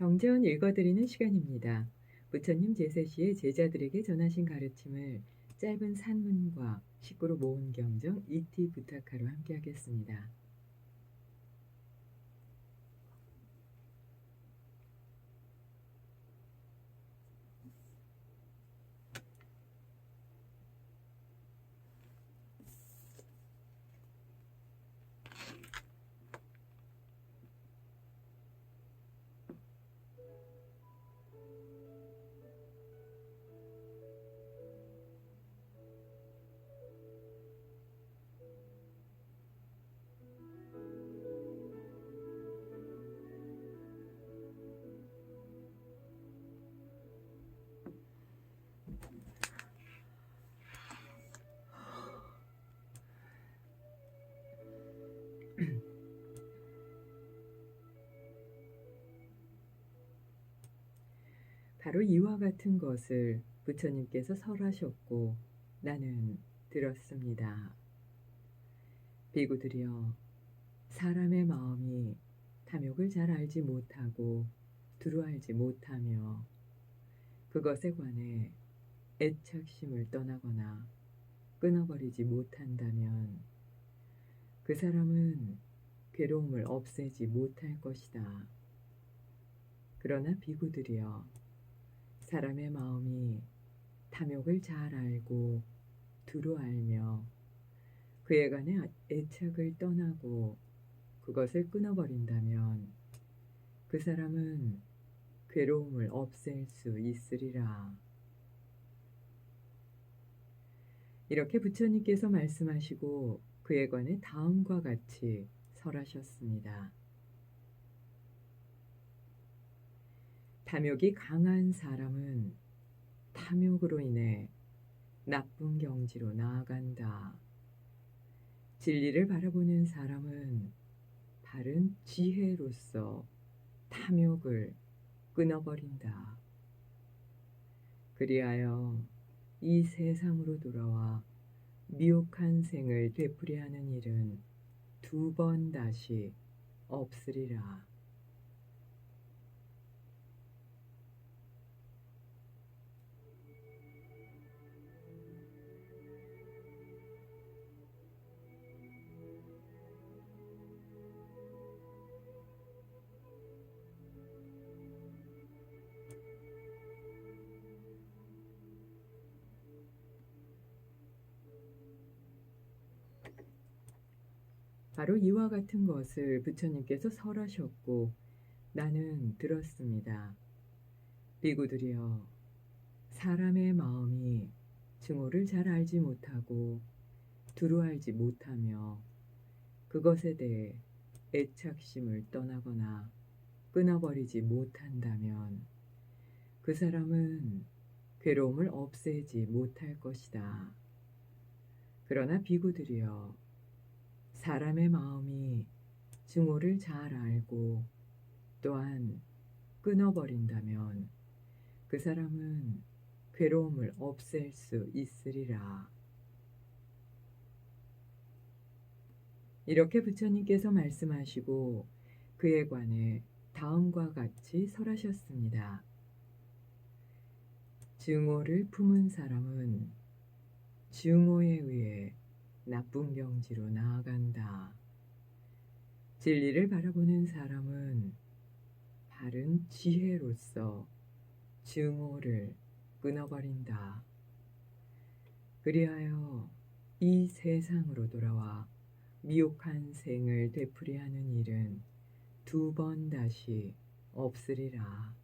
경전 읽어드리는 시간입니다. 부처님 제세 시에 제자들에게 전하신 가르침을 짧은 산문과 식구로 모은 경정 이티 부탁하로 함께 하겠습니다. 바로 이와 같은 것을 부처님께서 설하셨고 나는 들었습니다. 비구들이여 사람의 마음이 탐욕을 잘 알지 못하고 두루 알지 못하며 그것에 관해 애착심을 떠나거나 끊어버리지 못한다면 그 사람은 괴로움을 없애지 못할 것이다. 그러나 비구들이여 사람의 마음이 탐욕을 잘 알고 두루 알며 그에 관해 애착을 떠나고 그것을 끊어버린다면 그 사람은 괴로움을 없앨 수 있으리라. 이렇게 부처님께서 말씀하시고 그에 관해 다음과 같이 설하셨습니다. 탐욕이 강한 사람은 탐욕으로 인해 나쁜 경지로 나아간다. 진리를 바라보는 사람은 바른 지혜로서 탐욕을 끊어버린다. 그리하여 이 세상으로 돌아와 미혹한 생을 되풀이하는 일은 두 번 다시 없으리라. 바로 이와 같은 것을 부처님께서 설하셨고 나는 들었습니다. 비구들이여 사람의 마음이 증오를 잘 알지 못하고 두루 알지 못하며 그것에 대해 애착심을 떠나거나 끊어버리지 못한다면 그 사람은 괴로움을 없애지 못할 것이다. 그러나 비구들이여 사람의 마음이 증오를 잘 알고 또한 끊어버린다면 그 사람은 괴로움을 없앨 수 있으리라. 이렇게 부처님께서 말씀하시고 그에 관해 다음과 같이 설하셨습니다. 증오를 품은 사람은 증오에 의해 나쁜 경지로 나아간다. 진리를 바라보는 사람은 바른 지혜로서 증오를 끊어버린다. 그리하여 이 세상으로 돌아와 미혹한 생을 되풀이하는 일은 두 번 다시 없으리라.